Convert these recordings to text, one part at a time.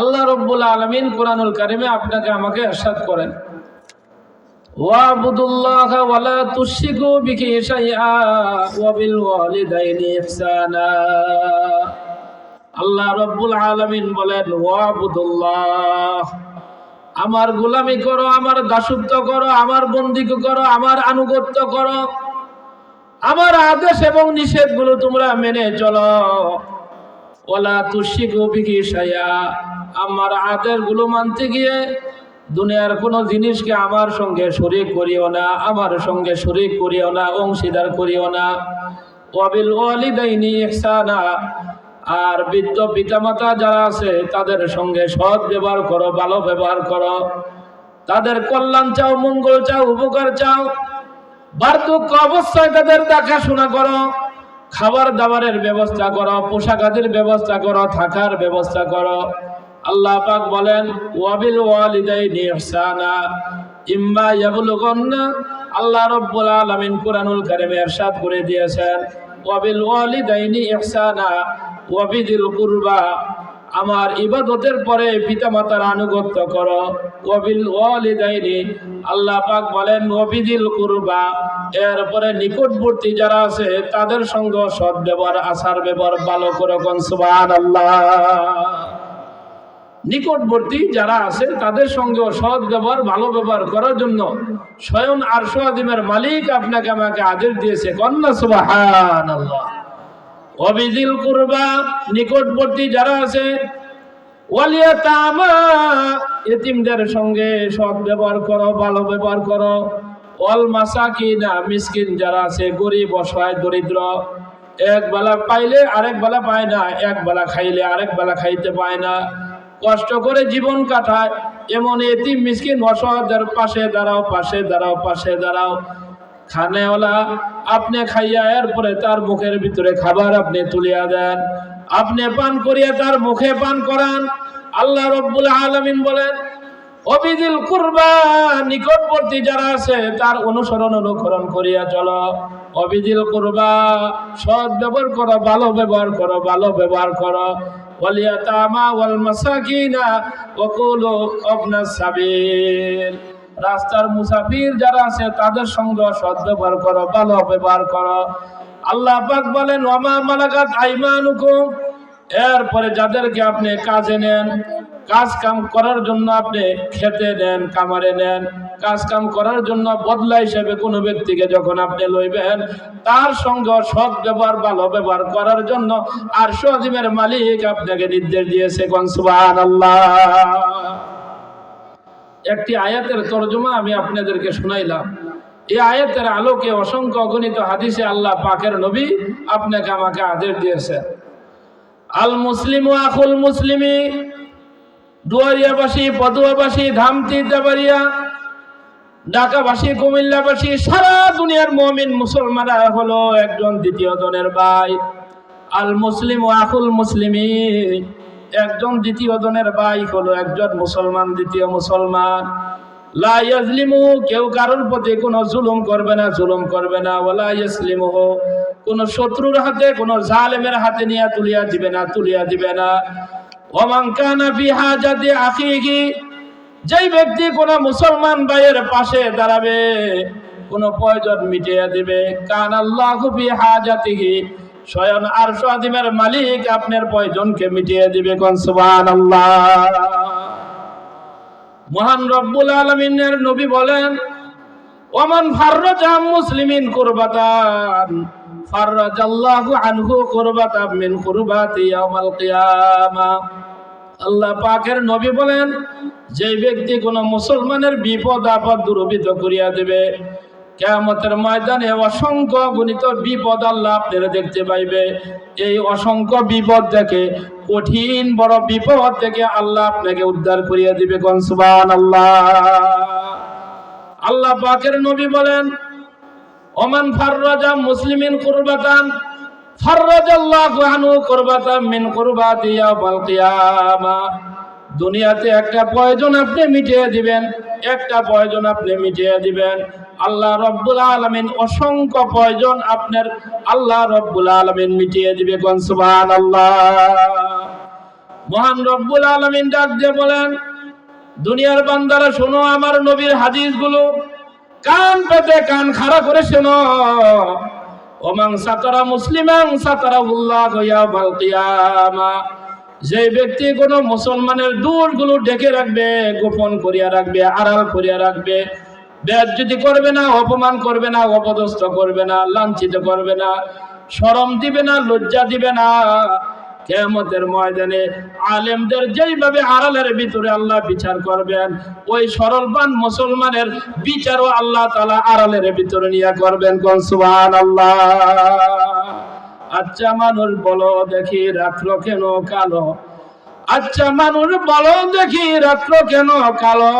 আল্লাহ রব্বুল আলমিন কোরআনুল কারিমে আপনাকে আমাকে এরশাদ করেন। ওয়াবুদুল্লাহ ওয়ালা তুশরিকু বিহি শাইআ ওয়া বিল ওয়ালিদাইনি আল্লাহ রব্বুল আলামিন বলেন, ওয়াবুদুল্লাহ, আমার গোলামি করো, আমার দাসত্ব করো, আমার বন্দিকে করো, আমার আনুগত্য করো। আমার আদেশ এবং নিষেধগুলো তোমরা মেনে চলো। ওলা তুশিকু বিহি আমার আদেশগুলো মানতে গিয়ে দুনিয়ার কোনো জিনিসকে আমার সঙ্গে শরিক করিও না, আমার সঙ্গে শরিক করিও না, অংশীদার করিও না। ওয়াবিল ওয়ালিদাইনি ইহসানা। আর বৃদ্ধ পিতামাতা যারা আছে, তাদের সঙ্গে সৎ ব্যবহার করো, ভালো ব্যবহার করো। তাদের কল্যাণ চাও, মঙ্গল চাও, উপকার চাও। বার্ধক্য অবস্থায় তাদের দেখাশোনা করো। খাবার দাবারের ব্যবস্থা করো, পোশাক আদির ব্যবস্থা করো, থাকার ব্যবস্থা করো। আল্লাহ পাক বলেন, ওয়াবিল ওয়ালিদাইনি ইহসানা। ইম্মা ইয়াবলুগান্না, আল্লাহ রাব্বুল আলামিন কুরআনুল কারীমে ইরশাদ করে দিয়েছেন, ওয়াবিল ওয়ালিদাইনি ইহসানা। ওয়াবিদিল কুরবা। আমার ইবাদতের পরে পিতামাতার আনুগত্য করো। ওয়াবিল ওয়ালিদাইনি। আল্লাহ পাক বলেন, ওয়াবিদিল কুরবা। এরপরে নিকটবর্তী যারা আছে, তাদের সঙ্গে সৎ ব্যবহার আচার ব্যবহার ভালো করে সুবহানাল্লাহ। নিকটবর্তী যারা আছে, তাদের সঙ্গে সৎ ব্যবহার, ভালো ব্যবহার করার জন্য স্বয়ং আরশ আদিমের মালিক আপনাকে আমাকে আদেশ দিয়েছে। কন্যা সুবাহান অবিদিল কুরবা, নিকটবর্তী যারা আছে ওয়ালিয়া তামা এতিমদের সঙ্গে সৎ ব্যবহার করো, ভালো ব্যবহার করো। অল মাসাকিনা, মিসকিন যারা আছে, গরিব, অসহায়, দরিদ্র, এক বেলা পাইলে আরেক বেলা পায় না, এক বেলা খাইলে আরেক বেলা খাইতে পায় না। কষ্ট করে জীবন কাটায়। এমন এতিম মিসকিন অসহায়দের পাশে দাঁড়াও পাশে দাঁড়াও পাশে দাঁড়াও। খানেওয়ালা, আপনি খাইয়া এরপরে তার মুখের ভিতরে খাবার আপনি তুলিয়া দেন। আপনি পান করিয়া তার মুখে পান করান। আল্লাহ রব্বুল আলামিন বলেন, অবিদিল কুরবা, নিকটবর্তী যারা আছে, তার অনুসরণ অনুকরণ করিয়া চলো। অবিদিল কুরবা, সৎ ব্যবহার করো, ভালো ব্যবহার করো, ভালো ব্যবহার করো। ওয়াল মাসাকিনা ওয়াকুলু আবনাস সাবিল। রাস্তার মুসাফির যারা আছে, তাদের সঙ্গে সৎ ব্যবহার করো, ভালো ব্যবহার করো। আল্লাহ পাক বলেন, ওয়ামা মালাকাত আইমানুকুম? এরপরে যাদেরকে আপনি কাজে নেন, কাজ কাম করার জন্য আপনি খেতে নেন কামারে নেন। কাজ কাম করার জন্য বদলা হিসেবে কোনো ব্যক্তিকে যখন আপনি লইবেন, তার সঙ্গে সৎ ব্যবহার, ভালো ব্যবহার করার জন্য আর সজিমের মালিক আপনাকে নির্দেশ দিয়েছে কনসুবান আল্লাহ একটি আয়াতের তর্জমা আমি আপনাদেরকে শুনাইলাম। এই আয়াতের আলোকে অসংখ্য অগণিত হাদিসে আল্লাহ পাকের নবী আপনাকে আমাকে আদেশ দিয়েছেন। আল মুসলিম আখুল মুসলিমি, দুয়ারিয়াবাসী, পদুয়াবাসী, ধামতি, দেবারিয়া ঢাকাবাসী, কুমিল্লাবাসী, সারা দুনিয়ার মমিন মুসলমানরা হলো একজন দ্বিতীয় জনের ভাই। আল মুসলিম ও আকুল মুসলিমি একজন দ্বিতীয় জনের ভাই হলো একজন মুসলমান, দ্বিতীয় মুসলমান। লা ইয়াজলিমু, কেউ কারোর প্রতি কোনো জুলুম করবে না, জুলুম করবে না। ওলা ইয়াসলিমু কোন শত্রুর হাতে, কোন জালেমের হাতে নিয়ে তুলিয়া দিবে না, তুলিয়া দিবে না। ওমান কানা ফি হাজাতি আখিহি যেই ব্যক্তি কোন মুসলমান ভাইয়ের পাশে দাঁড়াবে, কোন প্রয়োজন মিটিয়ে দিবে। কান আল্লাহ হাজাতিহি, স্বয়ং আর আদিমের মালিক আপনার প্রয়োজনকে মিটিয়ে দিবে কোন? সুবহানাল্লাহ। মহান রব্বুল আলমিনের নবী বলেন, ওমান ফাররাজাম মুসলিমিন কুরবাতান, ফাররাজাল্লাহু আনহু কুরবাতাম মিন কুরবাতি ইয়াউমাল কিয়ামা। আল্লাহ পাকের নবী বলেন, যে ব্যক্তি কোন মুসলমানের বিপদ, আপদ দূরবিত করিয়া দেবে, কেয়ামতের ময়দানে অসংখ্য গণিত বিপদ আল্লাহ আপনারা দেখতে পাইবে। এই অসংখ্য বিপদ থেকে কঠিন বড় বিপদ থেকে আল্লাহ আপনাকে উদ্ধার করিয়া দিবে কনসুবান আল্লাহ আল্লাহ পাকের নবী বলেন, ওমান ফাররাজা মুসলিমিন কুরবাতান দুনিয়াতে একটা প্রয়োজন আপনি মিটিয়ে দিবেন, একটা প্রয়োজন আপনি মিটিয়ে দিবেন। আল্লাহ রব্বুল আলমিন অসংখ্য প্রয়োজন আপনার আল্লাহ রব্বুল আলমিন মিটিয়ে দিবে কোন সুবহান আল্লাহ মহান রব্বুল আলমিন ডাক দিয়ে বলেন, দুনিয়ার বান্দারা শোনো আমার নবীর হাদিসগুলো, কান পেতে কান খাড়া করে শোনো। ওমাং সাতারা মুসলিমাং সাতারা উল্লাহ ইয়াউমাল কিয়ামা। যে ব্যক্তি কোন মুসলমানের দূরগুলো ডেকে রাখবে, গোপন করিয়া রাখবে, আড়াল করিয়া রাখবে বেজ্জতি করবে না, অপমান করবে না, অপদস্থ করবে না, লাঞ্ছিত করবে না সরম দিবে না, লজ্জা দিবে না কেমতের ময়দানে আলেমদের যেইভাবে আড়ালের ভিতরে আল্লাহ বিচার করবেন, ওই সরলবান মুসলমানের বিচারও আল্লাহ তালা আড়ালের ভিতরে নিয়ে করবেন। কোন সুবহান আল্লাহ আচ্ছা মানুষ বলো দেখি রাত্র কেন কালো? আচ্ছা মানুষ বলো দেখি রাত্র কেন কালো?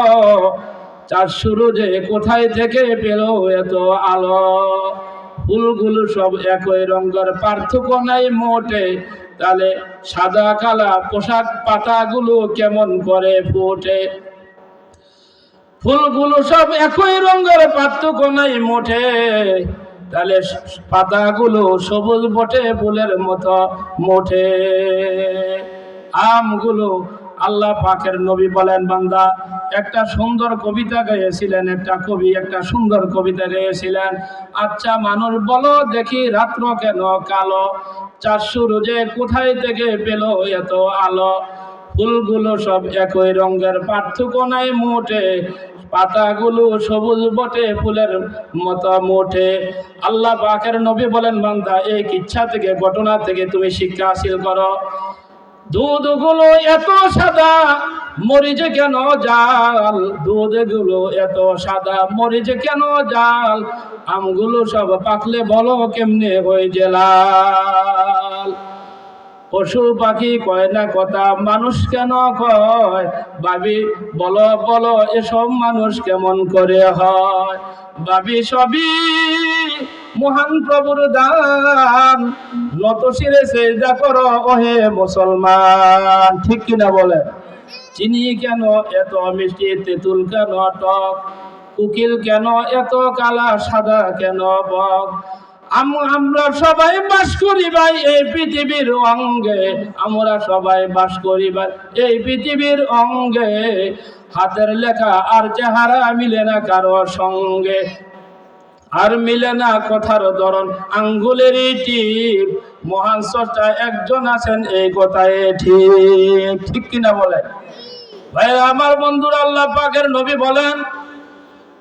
চার শুরু যে কোথায় থেকে পেল এত আলো? ফুলগুলো সব একই রঙের, পার্থক্য নাই মোটে। তাহলে সাদা কালা পোশাক পাতাগুলো কেমন করে ফোটে? ফুলগুলো সব একই রঙের, পার্থক্য নাই মোটে। তাহলে পাতাগুলো সবুজ বটে, ফুলের মতো মোটে। আমগুলো আল্লাহ পাকের নবী বলেন, বান্দা, একটা সুন্দর কবিতা গেয়েছিলেন একটা কবি, একটা সুন্দর কবিতা গেয়েছিলেন আচ্ছা মানুষ বলো, দেখি রাত্র কেন কালো? চারশো রোজে কোথায় থেকে পেল এত আলো? ফুলগুলো সব একই রঙের, পার্থক্য নাই মোটে। পাতাগুলো সবুজ বটে, ফুলের মতো মোটে। আল্লাহ পাকের নবী বলেন, বান্দা, এই ইচ্ছা থেকে, ঘটনা থেকে তুমি শিক্ষা হাসিল করো। দুধগুলো এত সাদা, মরিচে কেন জাল? দুধগুলো এত সাদা, মরিচে কেন জাল? আমগুলো সব পাকলে বলো কেমনে হয়ে জেলাল? পশু পাখি কয় না কথা, মানুষ কেন কয়? ভাবি, বলো বলো, এসব মানুষ কেমন করে হয়? ভাবি, সবই মহান প্রভুর দান। নত শিরে সেজদা করো, ওহে মুসলমান। ঠিক কিনা বলে চিনি কেন এত মিষ্টি? তেঁতুল কেন টক? উকিল কেন এত কালা? সাদা কেন বক? আম- আমরা সবাই বাস করি ভাই এই পৃথিবীর অঙ্গে। আমরা সবাই বাস করি ভাই এই পৃথিবীর অঙ্গে। হাতের লেখা আর চেহারা মিলে না কারও সঙ্গে। আর মিলে না কথার ধরন। আঙ্গুলের টিপ। মহান স্রষ্টা একজন আছেন, এই কথায় ঠিক। ঠিক কিনা বলে ভাই, আমার বন্ধুরা আল্লাহ পাকের নবী বলেন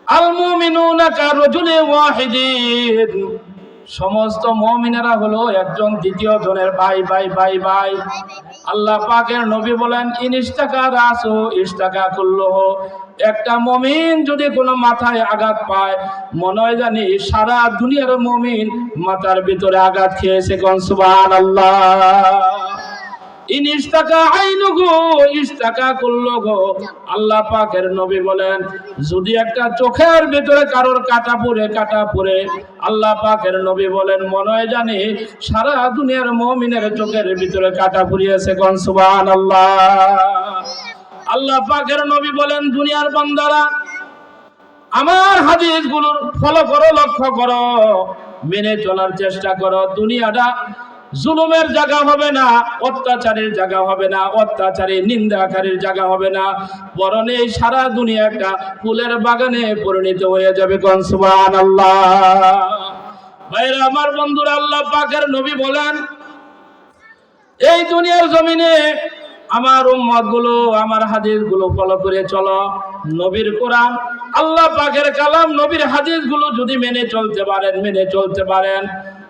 আল মুমিনুনা কারজুলি ওয়াহিদিন। সমস্ত মুমিনেরা হলো একজন দ্বিতীয় জনের ভাই ভাই ভাই ভাই। আল্লাহ পাকের নবী বলেন ইনিস্তাকা রাসু ইস্তাকা কুল্লহ। একটা মমিন যদি কোনো মাথায় আঘাত পায়, মনে হয় জানি সারা দুনিয়ার মমিন মাথার ভিতরে আঘাত খেয়েছে, কোন সুবহানাল্লাহ। ইন ইস্তাকা আইনুগু ইস্তাকা কুল্লুগু আল্লাহ পাকের নবী বলেন, যদি একটা চোখের ভিতরে কারোর কাটা পড়ে কাটা পড়ে, আল্লাহ পাকের নবী বলেন, মনে হয় জানি সারা দুনিয়ার মুমিনের চোখের ভিতরে কাটা পুড়িয়েছে, কোন সুবহানাল্লাহ। আল্লাহ পাকের নবী বলেন, দুনিয়ার বান্দারা, আমার হাদিসগুলোর ফলো করো, লক্ষ্য করো, মেনে চলার চেষ্টা করো। দুনিয়াটা জুলুমের জায়গা হবে না, অত্যাচারের জায়গা হবে না, অত্যাচারী নিন্দাকারীর জায়গা হবে না। বরং এই সারা দুনিয়া একটা ফুলের বাগানে পরিণত হয়ে যাবে। কোন আল্লাহ ভাইরা, আমার বন্ধুরা, আল্লাহ পাকের নবী বলেন, এই দুনিয়ার জমিনে আমার উম্মতগুলো আমার হাদিসগুলো ফলো করে চলো। নবীর কোরআন, আল্লাহ পাকের কালাম নবীর হাদিসগুলো যদি মেনে চলতে পারেন, মেনে চলতে পারেন।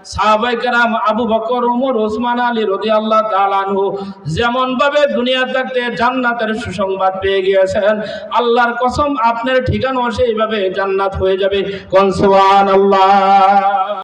সাহাবাই কারাম আবু বকর, ওমর, ওসমান আলী রদি আল্লাহ তালানহু যেমন ভাবে দুনিয়া থাকতে জান্নাতের সুসংবাদ পেয়ে গিয়েছেন। আল্লাহর কসম, আপনার ঠিকানাও সেইভাবে জান্নাত হয়ে যাবে। কনসোয়ান আল্লাহ